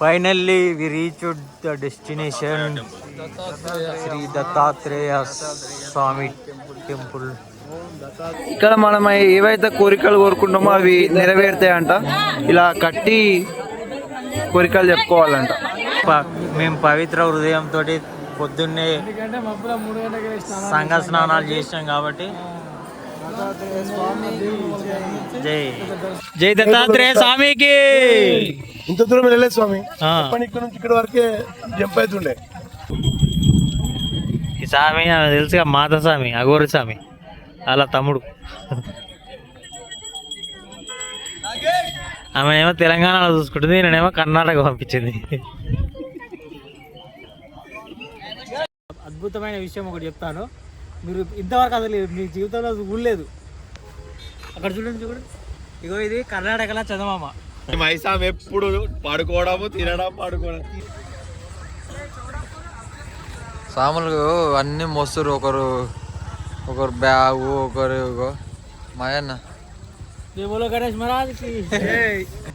Finally we reach the destination Shri Dattatreya Swami temple ఇక్కడ మనం ఏవైతే కోరికలు కోరుకుంటామో అవి నెరవేరుతాయంట. ఇలా కట్టి కోరికలు చెప్పుకోవాలంట. ప- మేము పవిత్ర హృదయంతో పొద్దున్నే సంఘ స్నానాలు చేసాం కాబట్టి. జై. జై దత్తాత్రేయ స్వామికి. ఇంత దూరం వెళ్ళలేదు స్వామి. పని ఇక్కడ నుంచి ఇక్కడ వరకే జంప్ అవుతుండే. ఈ స్వామి నాకు తెలుసుగా మాత స్వామి అఘోరి స్వామి అలా తమ్ముడు. ఆమె ఏమో తెలంగాణలో చూసుకుంటుంది నేనేమో కర్ణాటక పంపించింది. అద్భుతమైన విషయం ఒకటి చెప్తాను. మీరు ఇంతవరకు అసలు మీ జీవితంలో ఊళ్ళలేదు. అక్కడ చూడండి చూడండి. ఇగో ఇది కర్ణాటకలో చందమామ. మైసాం ఎప్పుడు పడుకోవడము తినడం పడుకోవడం. సాములు అన్ని మోస్తారు ఒకరు ఒకరు బ్యాగు ఒకరు మాయన్న దేవులో గణేష్ మహారాజ్కి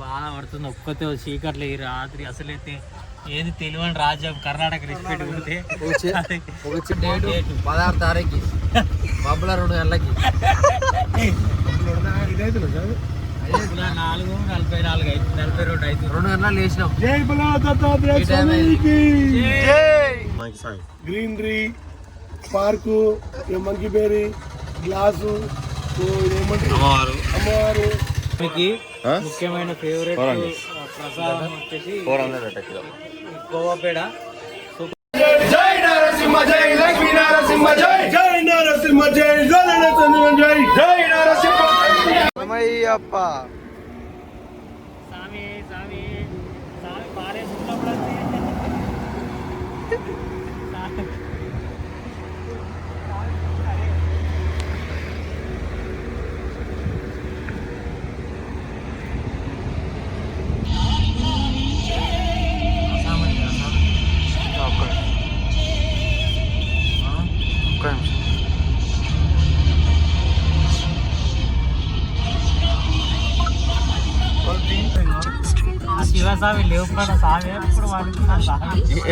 బాగా పడుతుంది. ఒక్కతే చీకట్లు ఈ రాత్రి అసలైతే ఏది తెలియని రాజ్యం కర్ణాటక రెస్పెక్ట్ ఉంటే పదహారు తారీఖు. మబ్బుల రెండు గంటలకి. నాలుగు నలభై నాలుగు ఐదు నలభై రెండు ఐదు రెండు గంటలు లేచినాం. జై బలా దత్తాత్రేయ ఈ టైం స్వామికి గ్రీనరీ పార్కు మంకీ బేరీ గ్లాసు అమ్మవారు. ముఖ్యమైన ఫేవరెట్ ప్రసాదం వచ్చేసి కోవాపేడ rapaz.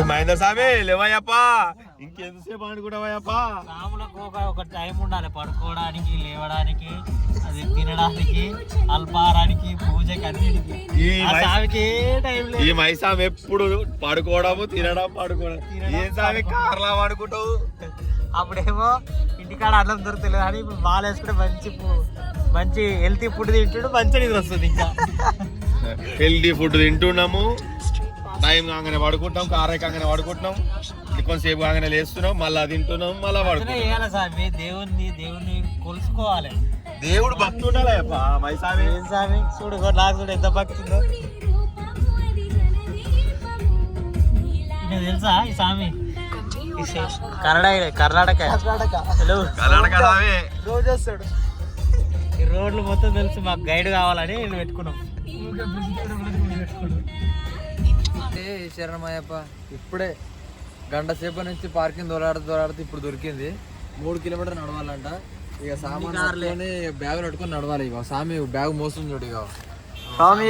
మహేంద్ర స్వామి లేవయ్యప్ప. ఇంకెంతసేపు అనుకుంటావయ్యప్ప రాములకు ఒక ఒక టైం ఉండాలి పడుకోవడానికి లేవడానికి అది తినడానికి అల్పాహారానికి పూజకి అన్నిటికి. ఈ స్వామికి టైం ఈ లేదు మైసాం ఎప్పుడు పడుకోవడము తినడం పడుకోవడం. ఏం స్వామి కార్లా పడుకుంటావు? అప్పుడేమో ఇంటికాడ అన్నం దొరుకుతలేదు కానీ ఇప్పుడు బాగా వేసుకుంటే మంచి మంచి హెల్తీ ఫుడ్ తింటాడు మంచి నిద్ర వస్తుంది ఇంకా. హెల్దీ ఫుడ్ తింటున్నాము. టైం కాగానే పడుకుంటాం కారే కాగానే పడుకుంటున్నాం కొంతసేపు కాగానే లేస్తున్నాం మళ్ళా తింటున్నాం మళ్ళా పడుకుంటాం దేవుణ్ణి దేవుణ్ణి కొలుసుకోవాలి. దేవుడు భక్తి ఉండాలి మైసామి స్వామి చూడు నాకు చూడు ఎంత భక్తి ఉందో. తెలుసా ఈ స్వామి కర్ణాటక. కర్ణాటక. హలో. కర్ణాటక రోజు వస్తాడు. ఈ రోడ్లు మొత్తం తెలుసు మాకు గైడ్ కావాలని నేను పెట్టుకున్నాం. శరణమయ్యప్ప ఇప్పుడే గంట సేపు నుంచి పార్కింగ్ దొరాడుతూ దొరాడుతూ ఇప్పుడు దొరికింది. మూడు కిలోమీటర్ నడవాలంట. ఇక సామాన్ పట్టుకొని బ్యాగ్ పట్టుకొని నడవాలి ఇక. స్వామి బ్యాగ్ మోస్తుంది చూడు ఇక. స్వామి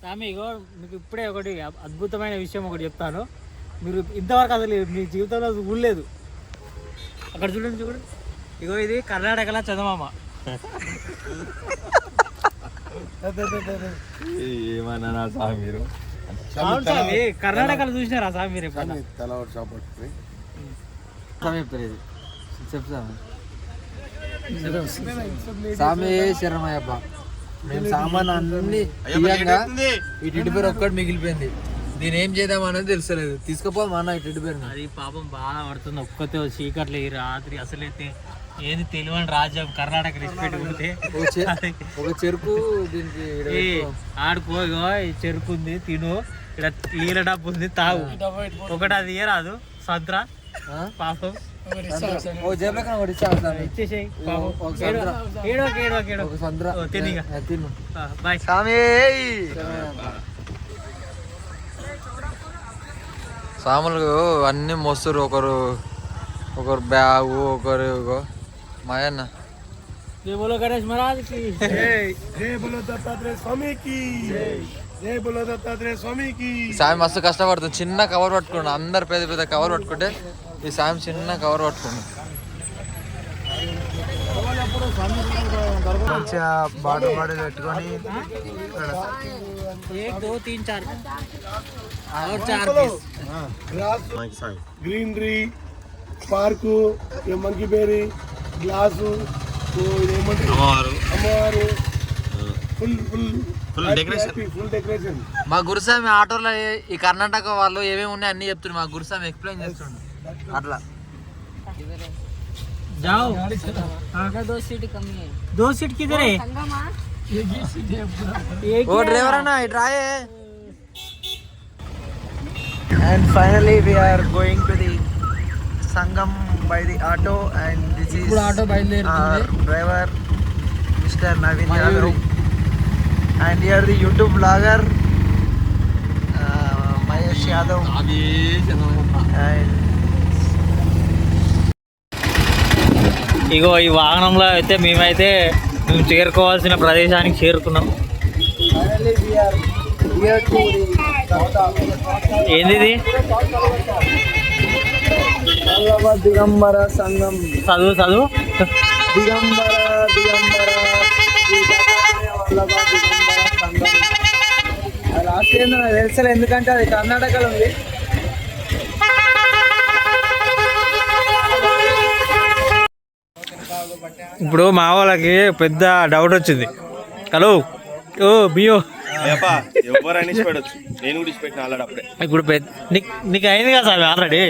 స్వామి ఇగో మీకు ఇప్పుడే ఒకటి అద్భుతమైన విషయం ఒకటి చెప్తాను. మీరు ఇంతవరకు అసలు మీ జీవితంలో ఊళ్ళలేదు. అక్కడ చూడండి చూడండి ఇగో ఇది కర్ణాటకలో చందమామ. ఏమన్నా మీరు? కర్ణాటకలో చూసినారా మీరు? తల షాప్ చెప్తారు స్వామి శరణమయ్యప్ప. మేము సామాన్ అన్ని టిడ్డి పేరు ఒక్కటి మిగిలిపోయింది. దీని ఏం చేద్దాం అనేది తెలుసలేదు తీసుకుపోదాం అన్న ఈ టిడ్డి పేరుని. అది పాపం బాగా పడుతుంది. ఒక్కతే చీకట్లు ఈ రాత్రి అసలైతే ఏది తెలియని రాజ్యం కర్ణాటక రెస్పెక్ట్ ఉంటే. ఒక చెరుకు దీనికి ఏ. ఆడుకో ఈ చెరుకు ఉంది తిను. ఇక్కడ నీళ్ళ డబ్బు ఉంది తాగు. ఒకటి అది సంత్ర? పాపం. పాపం. ఒక ఏడో సంత్ర. బాయ్. స్వామి! సాములు అన్ని మోస్తారు ఒకరు ఒకరు బ్యాగు ఒకరు మాయన్న జై బోలో గణేష్ మహారాజ్కి జై బోలో దత్తాత్రేయ స్వామి కి జై బోలో దత్తాత్రేయ స్వామి కి సాయం మస్తు కష్టపడుతుంది. చిన్న కవర్ పట్టుకున్నాడు. అందరు పెద్ద పెద్ద కవర్ పట్టుకుంటే ఈ సాయం చిన్న కవర్ పట్టుకున్నాడు మంచిగా బాటిల్ బాటిల్ పెట్టుకొని గ్రీనరీ పార్కు మంకీ బేరీ గ్లాసు ఇదేమంటారు అమ్మవారు full full full decoration full decoration మా గురుస్వామి ఆటోలో ఏ- ఈ కర్ణాటక వాళ్ళు ఏమేమి ఉన్నాయి అన్ని చెప్తుండే మా గురుస్వామి ఎక్స్ప్లెయిన్ చేస్తుండే అట్లా जाओ दो सीट कमी है दो सीट किधर है संगमा एक ఓ డ్రైవర్ అన్న ఇటు రాయే and finally we are going to the Sangam by the auto and this is ఇప్పుడు auto. Driver mister Naveen Yadav and here the YouTube blogger Mahesh Yadav and ఇగో ఈ వాహనంలో అయితే మేమైతే మేము చేరుకోవాల్సిన ప్రదేశానికి చేరుకున్నాం. ఏంది దిగంబర సంఘం చదువు చదువు. దిగంబర దిగంబర వల్లభ దిగంబర సంఘం అది రాస్తే ఏందో నాకు తెలుసలే ఎందుకంటే అది కర్ణాటకలో ఉంది. ఇప్పుడు మా వాళ్ళకి పెద్ద డౌట్ వచ్చింది. హలో ఓ బియో ఎవరైనా ఇచ్చిపెట్టచ్చు నేను కూడా ఇచ్చిపెట్టిన ఆల్రెడీ అప్పుడే. ఇప్పుడు నీకు అయింది కదా సార్ ఆల్రెడీ?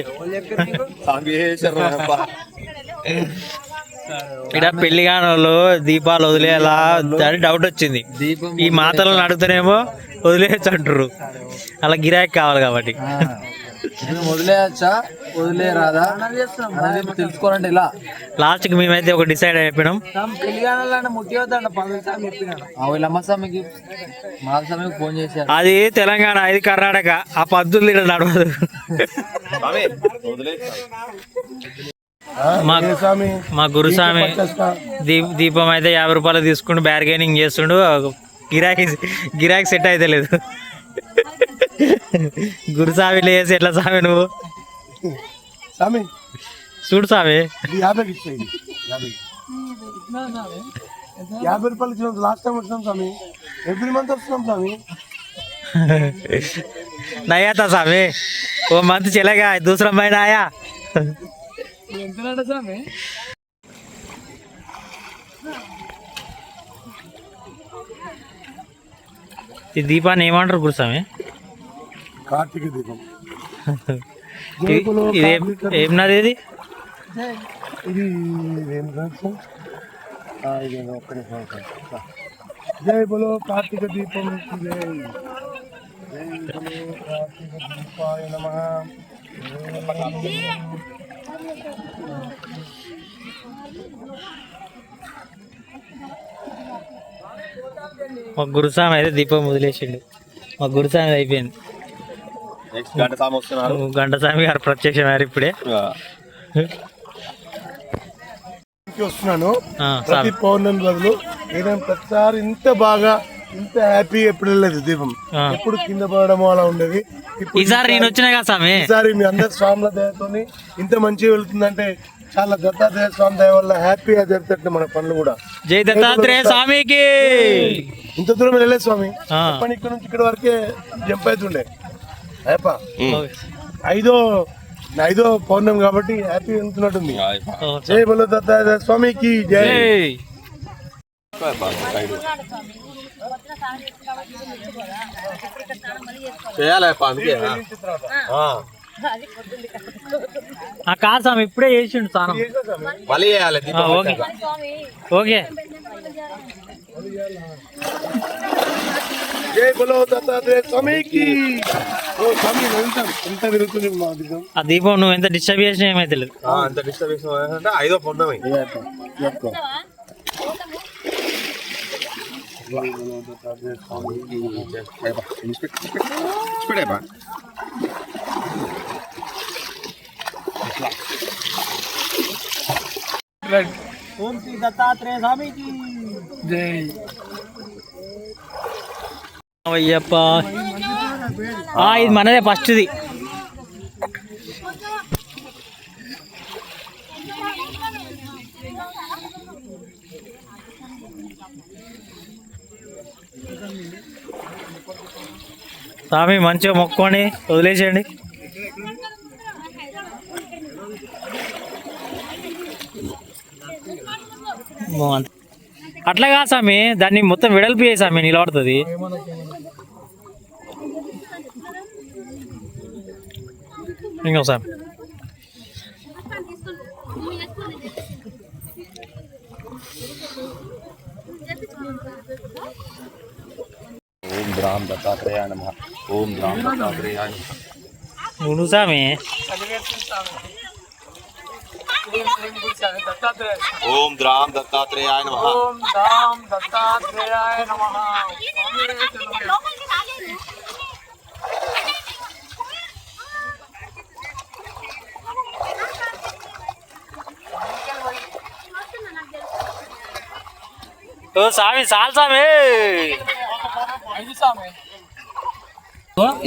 ఇక్కడ పెళ్ళి కాని వాళ్ళు దీపాలు వదిలేలా అని డౌట్ వచ్చింది. ఈ మాతలను అడుగుతానేమో వదిలేయచ్చు అంటారు అలా గిరాకీ కావాలి కాబట్టి. మేము వదిలేయచ్చా? వదిలేరాదా అనేది తెలుసుకోవాలంటే ఇలా. లాస్ట్కి మేమైతే ఒక డిసైడ్ అయిపోయినాం. ఫోన్ చేశారు. అది తెలంగాణ ఇది కర్ణాటక. ఆ పద్ధతులు ఇక్కడ నడవదు. మా మా గురుస్వామి దీపం అయితే యాభై రూపాయలు తీసుకుంటూ బ్యార్గెనింగ్ చేస్తుండు. గిరాకీ గిరాకీ సెట్ అయితే లేదు. గురుస్వామి లేసి ఎట్లా స్వామి నువ్వు స్వామి చూడు స్వామి ఇది యాభైకి ఇచ్చేయండి యాభై యాభై రూపాయలు ఇచ్చినాం లాస్ట్ టైం వచ్చినాం స్వామి ఎవ్రీ మంత్ వస్తున్నాం స్వామి नया था सामे वो मंथ चलेगा दूसरा महीना आया ఈ దీపాన్ని ఏమంటారు గురుస్వామి కార్తీక దీపం. ఇది- ఇది ఏం- నది ఇది ఇది ఒక్క నిమిషం. జై బలో కార్తీక దీపం జై కార్తీక దీపాయ నమః. మా గురుస్వామి అయితే దీపం వదిలేసిండు. మా గురుస్వామి అయిపోయింది. గంటస్వామి గారు ప్రత్యక్షమయ్యారు ఇప్పుడే. వస్తున్నాను. ప్రతి పౌర్ణమి బదులు ఏదైనా ప్రతిసారి ఇంత బాగా ఇంత హ్యాపీ ఎప్పుడు వెళ్ళలేదు దీపం. ఎప్పుడు కింద పడడం అలా ఉండేది. ఇప్పుడు ఈసారి నేను వచ్చినా కదా స్వామి ఈసారి మీ అందరి స్వాముల దయతోని ఇంత మంచిగా వెళ్తుందంటే చాలా దత్తాత్రేయ స్వామి దయ వల్ల హ్యాపీగా జరుగుతుంది మన పనులు కూడా. జై దత్తాత్రేయ స్వామికి! ఇంత దూరం వెళ్ళలేదు స్వామి. ఇక్కడ నుంచి ఇక్కడ వరకే జంప్ అవుతుండే. ఐదో ఐదో పౌర్ణమి కాబట్టి హ్యాపీ వెళ్తున్నట్టుంది జై బలో స్వామికి జై. అందుకే. కాదు స్వామి ఇప్పుడే చేసిండు స్నానం. మళ్ళీ చేయాలి ఓకే. ఓకే. జై బలో దత్తాత్రేయ స్వామికి ఓ స్వామి వెళ్తాం ఎంత తిరుగుతుంది మా దిగం ఆ దీపం నువ్వు ఎంత డిస్టర్బ్ చేసినా ఏమైతే లేదు అంత డిస్టర్బెన్స్ అంటే ఐదో పౌర్ణమి. ఓం శ్రీ దత్తాత్రేయ స్వామికి జై. అయ్యప్ప. ఇది మనదే ఫస్ట్ది. స్వామి మంచిగా మొక్కొని వదిలేసేయండి. అట్లా కాదు స్వామి దాన్ని మొత్తం వెడల్పు చేయి స్వామి నిలబడుతుంది ఇంకో స్వామి ఓం ద్రాం దత్తాత్రేయాయ నమ ఓం ద్రాం దత్తాత్రేయాయ నమః. నువ్వు స్వామి ఓం ద్రాం దత్తాత్రేయాయ నమ ఓ స్వామి చాలు స్వామి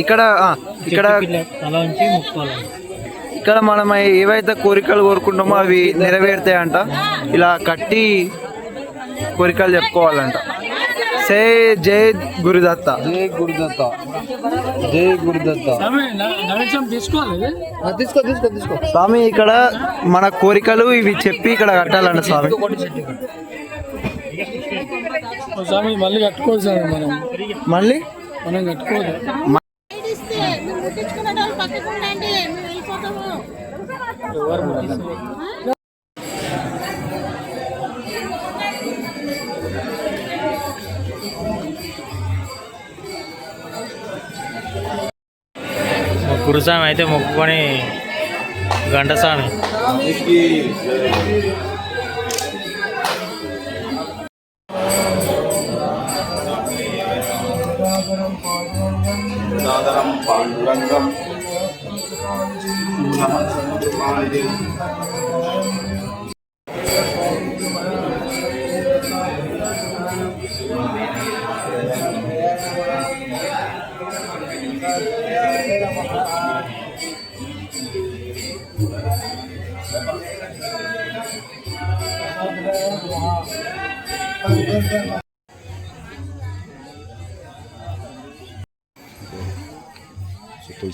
ఇక్కడ ఇక్కడ తల ఉంచి ముక్కోవాలి ఇక్కడ మనం ఏవైతే కోరికలు కోరుకుంటామో అవి నెరవేరుతాయంట. ఇలా కట్టి కోరికలు చెప్పుకోవాలంట. సే జై గురుదత్త. జై గురుదత్త. జై గురుదత్త. తీసుకో తీసుకో తీసుకో. స్వామి ఇక్కడ మన కోరికలు ఇవి చెప్పి ఇక్కడ కట్టాలంట స్వామి స్వామి మళ్ళీ కట్టుకోవచ్చు మనం. మళ్ళీ? మనం కట్టుకోదు మేము ముట్టించుకునే వాళ్ళు గంగాధరం పాండురంగం సముద్రమానిది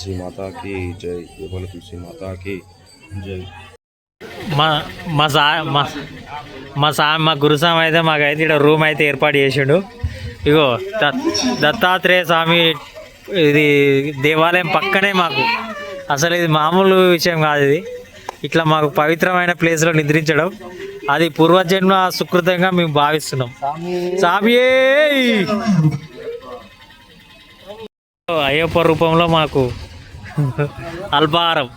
తులసి మాతాకి జై యువల తులసి మాతాకి జై మా మా సా మా మా సా మా గురుస్వామి అయితే మాకైతే ఇక్కడ రూమ్ అయితే ఏర్పాటు చేసిండు. ఇగో దత్తాత్రేయ స్వామి ఇది దేవాలయం పక్కనే మాకు. అసలు ఇది మామూలు విషయం కాదు ఇది. ఇట్లా మాకు పవిత్రమైన ప్లేస్లో నిద్రించడం. అది పూర్వజన్మ సుకృతంగా మేము భావిస్తున్నాం. స్వామి అయ్యప్ప రూపంలో మాకు అల్పాహారం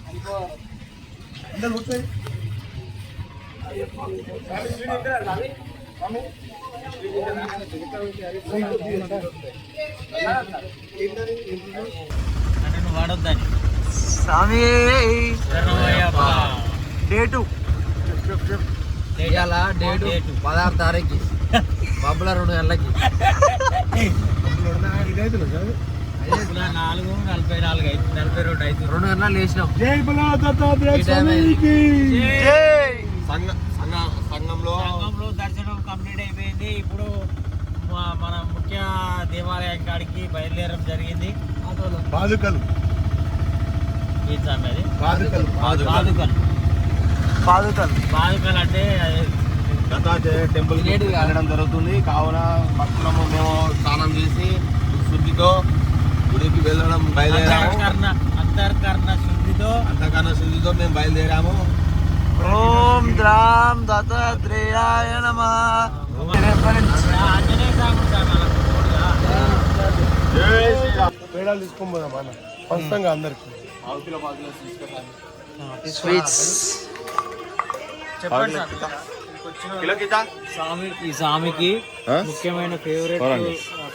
వాడొద్దని స్వామి డేటు. ఇవాళ డేటు. పదహారు తారీఖు. బబ్బుల రెండు గంటలకి నాలుగు నలభై నాలుగు ఐదు నలభై రెండు ఐదు. రెండు గంటలు లేచినాం. జై బలా దత్తాత్రేయ ఈ టైం స్వామికి సంఘ సంఘ సంఘంలో సంఘంలో దర్శనం కంప్లీట్ అయిపోయింది. ఇప్పుడు మా- మన ముఖ్య దేవాలయం కాడికి బయలుదేరడం జరిగింది. అది? పాదుకలు పాదుకలు పాదుకలు పాదుకలు అంటే దత్తాత్రేయ టెంపుల్ వెళ్ళడం జరుగుతుంది. కావున భక్తులము మేము స్నానం చేసి శుద్ధితో గుడికి వెళ్ళడం బయలుదేరాము. అంతర్కరణ అంతర్కరణ శుద్ధితో. అంతకన్నా శుద్ధితో మేము బయలుదేరాము. ఓం ద్రాం దత్తాత్రేయాయ నమ. పేడాలు అన్న. అందరికి. స్వీట్స్. చెప్పండి స్వామి. స్వామి ఈ స్వామికి ముఖ్యమైన ఫేవరెట్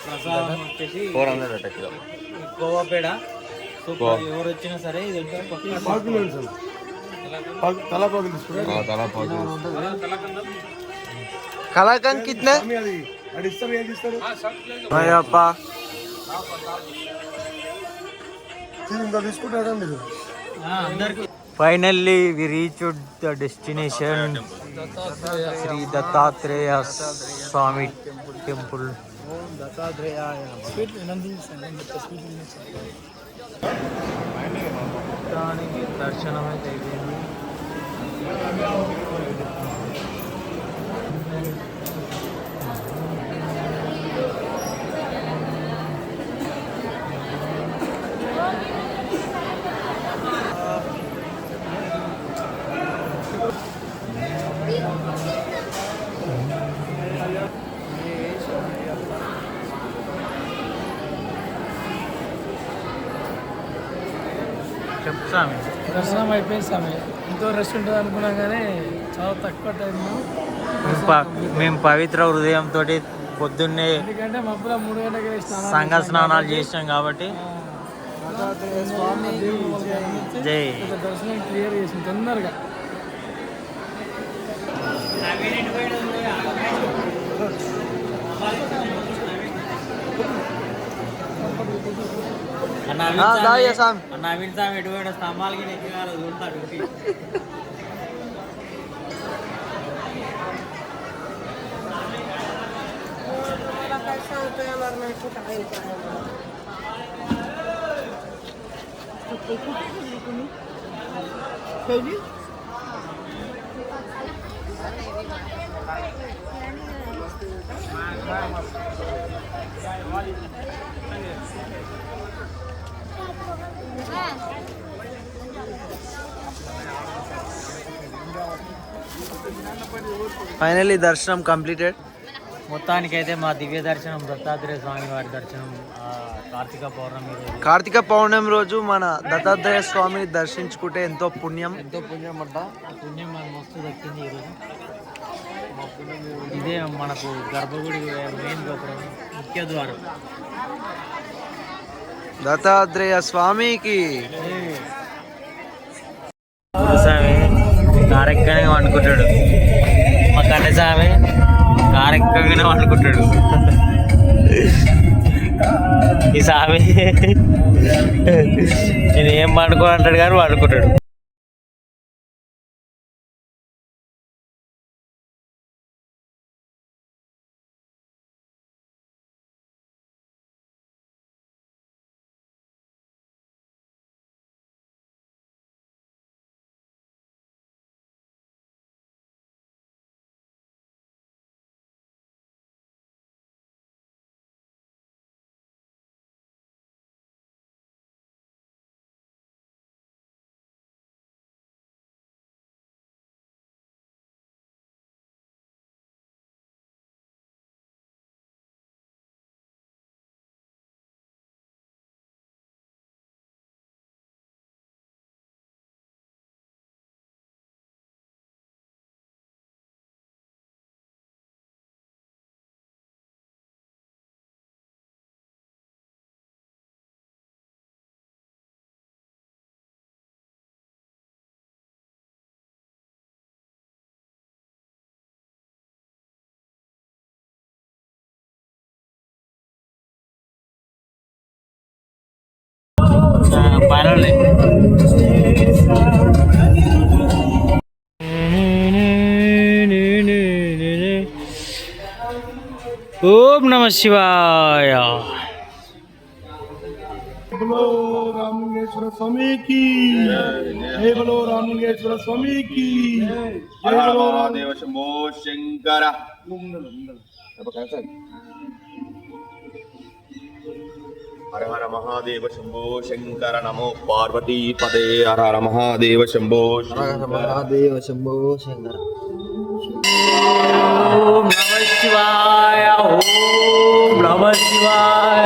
ప్రసాదం వచ్చేసి గోవాపేడ సో ఎవరు వచ్చినా సరే ఇది ఎంత? పక్కన పాకులు సార్. తీసుకురా కలాకండ్ కిట్నే అయ్యప్ప. తీసుకుంటారా మీరు? Finally we reach the destination Shri Dattatreya Swami temple. da ta dreja ja. Spet na Nandini se ne, pa spet ne se. ਤਾਂ ਨਹੀਂ ਦਰਸ਼ਨ ਹੋਏ ਚਾਹੀਦੇ ਨੇ దర్శనం అయిపోయింది సమయం ఎంతో రెస్ట్ ఉంటుంది అనుకున్నాం కానీ చాలా తక్కువ టైంలో మేము పవిత్ర హృదయంతో పొద్దున్నే ఎందుకంటే మబ్బుల మూడు గంటలకి స్నానం సంఘ స్నానాలు చేసాం కాబట్టి. స్వామి జై. దర్శనం క్లియర్ చేసింది తొందరగా. అన్న ఆ, దాయ్య సామ్. అన్న వింటాం ఎటువంటి స్తంభాలకి నెక్కినారు ఉంటాడు ఫైనల్లీ దర్శనం కంప్లీటెడ్ మొత్తానికైతే మా దివ్య దర్శనం దత్తాత్రేయ స్వామి వారి దర్శనం కార్తీక పౌర్ణమి రోజు. కార్తీక పౌర్ణమి రోజు మన దత్తాత్రేయ స్వామిని దర్శించుకుంటే ఎంతో పుణ్యం. ఎంతో పుణ్యం అంట పుణ్యం మనకు మస్తు దక్కింది ఈరోజు ఇదే మనకు గర్భగుడి మెయిన్ గోపురం ముఖ్య ద్వారం. దత్తాత్రేయ స్వామికి. స్వామి కారెక్కనే వండుకుంటాడు. మా కన్న స్వామి కారెక్కగానే వండుకుంటాడు. ఈ స్వామి నేను ఏం పండుకో అంటాడు కానీ వండుకుంటాడు. പരള് ഓം നമ ശിവായ बोलो रामलिंगेश्वर स्वामी की जय बोलो रामलिंगेश्वर स्वामी की जय बोलो देव शंभो शंकर ஹர ஹர மகாதேவ சம்போ சங்கர நமோ பார்வதி பதே ஹர ஹர மகாதேவ சம்போ மகாதேவ சம்போ சங்கர ஓம் நம சிவாய ஓம் நம சிவாய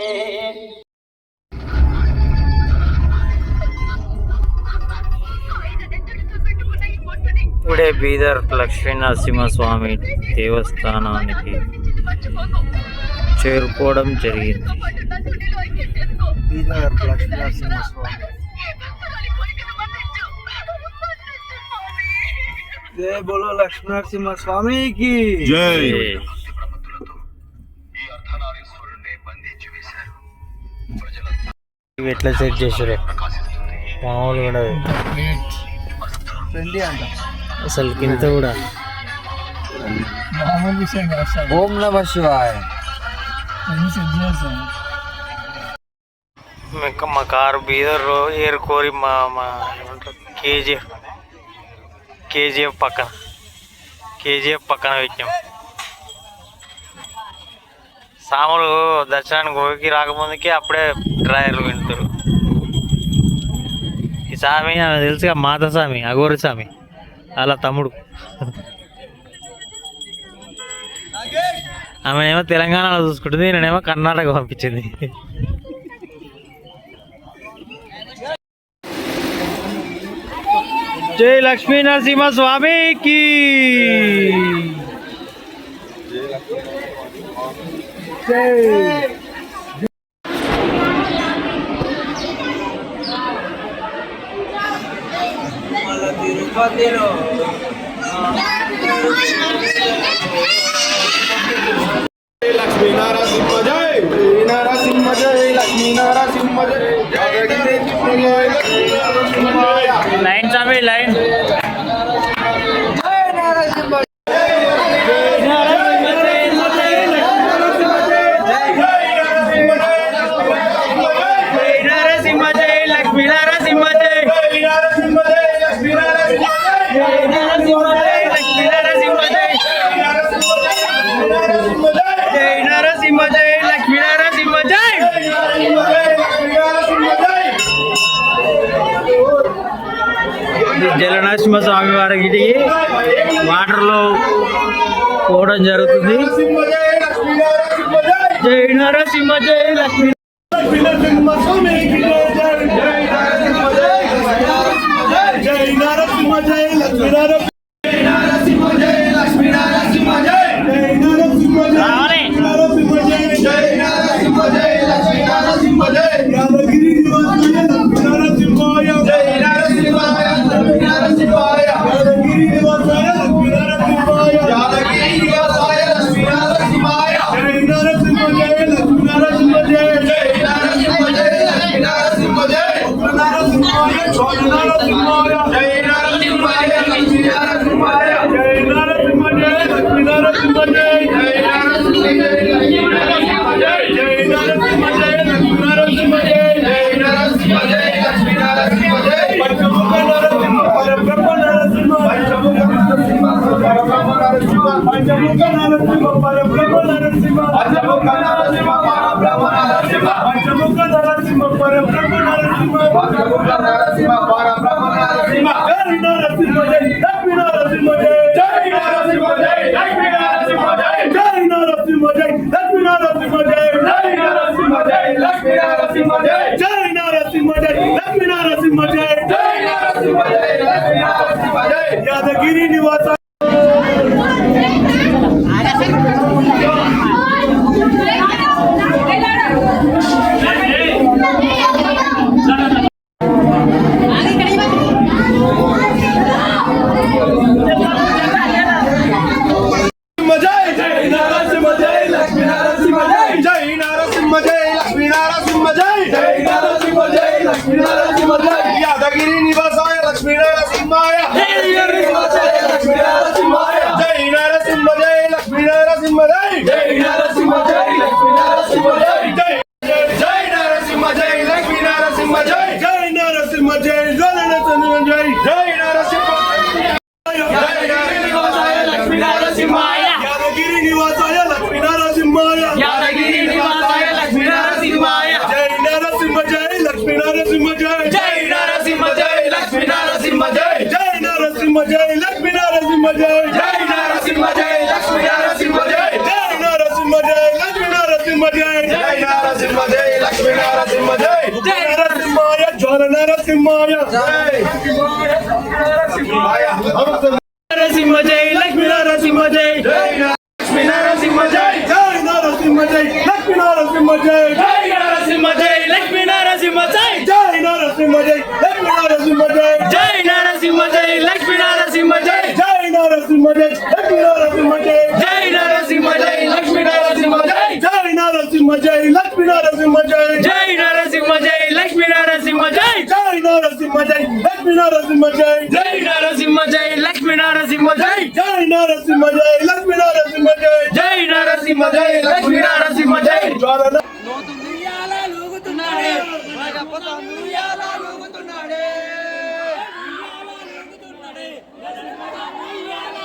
శివాయ సాంబ సదా శివ నమ శివాయ ఇప్పుడే బీదర్ లక్ష్మీ నరసింహస్వామి దేవస్థానానికి చేరుకోవడం జరిగింది బీదర్ లక్ష్మీ నరసింహస్వామి జై బోలో లక్ష్మీ నరసింహ స్వామికి ఇవి ఎట్లా సెట్ చేసారే మామూలు కూడా ట్రెండీ అంట అసలు కింద కూడా మామూలు విషయం కాదు సార్ ఓం నమ శివాయ అన్ని సెట్ చేస్తాం ఇంకా మా కారు బీదర్ ఏరుకోరి మా మా కేజీఎఫ్ కేజీఎఫ్ పక్కన కేజీఎఫ్ పక్కన పెట్టాం సాములు దర్శనానికి గోకి రాకముందుకే అప్పుడే డ్రైవర్లు వింటారు ఈ స్వామి ఆమె తెలుసుగా మాత స్వామి అఘోరి స్వామి అలా తమ్ముడు. ఆమె ఏమో తెలంగాణలో చూసుకుంటుంది నేనేమో కర్ణాటక పంపించింది. జై లక్ష్మీ నరసింహ స్వామికి! లక్ష్మీ నరసింహ జై నరసింహ జై లక్ష్మీ నరసింహ జై లైన్ స్వామి లైన్ వారికి వాటర్లో పోవడం జరుగుతుంది. జై నరసింహ జై లక్ష్మీ. జై నరసింహ జై లక్ష్మీ నరసింహ పరబ్రహ్మ నరసింహ పంచముఖ నరసింహ పరబ్రహ్మ నరసింహ పంచముఖ నరసింహ పరబ్రహ్మ నరసింహ పంచముఖ నరసింహ పరబ్రహ్మ నరసింహ జై నరసింహ జై లక్ష్మీ నరసింహ జై జై నరసింహ జై లక్ష్మీ నరసింహ జై జై నరసింహ జై లక్ష్మీ నరసింహ జై జై నరసింహ జై లక్ష్మీ నరసింహ జై జై నరసింహ జై లక్ష్మీ నరసింహ జై జై నరసింహ జై లక్ష్మీ నరసింహ జై యాదగిరి నివాస జై లక్ష్మీ నరసింహ జై నరసింహ జై లక్ష్మీ నరసింహ జై in my dad.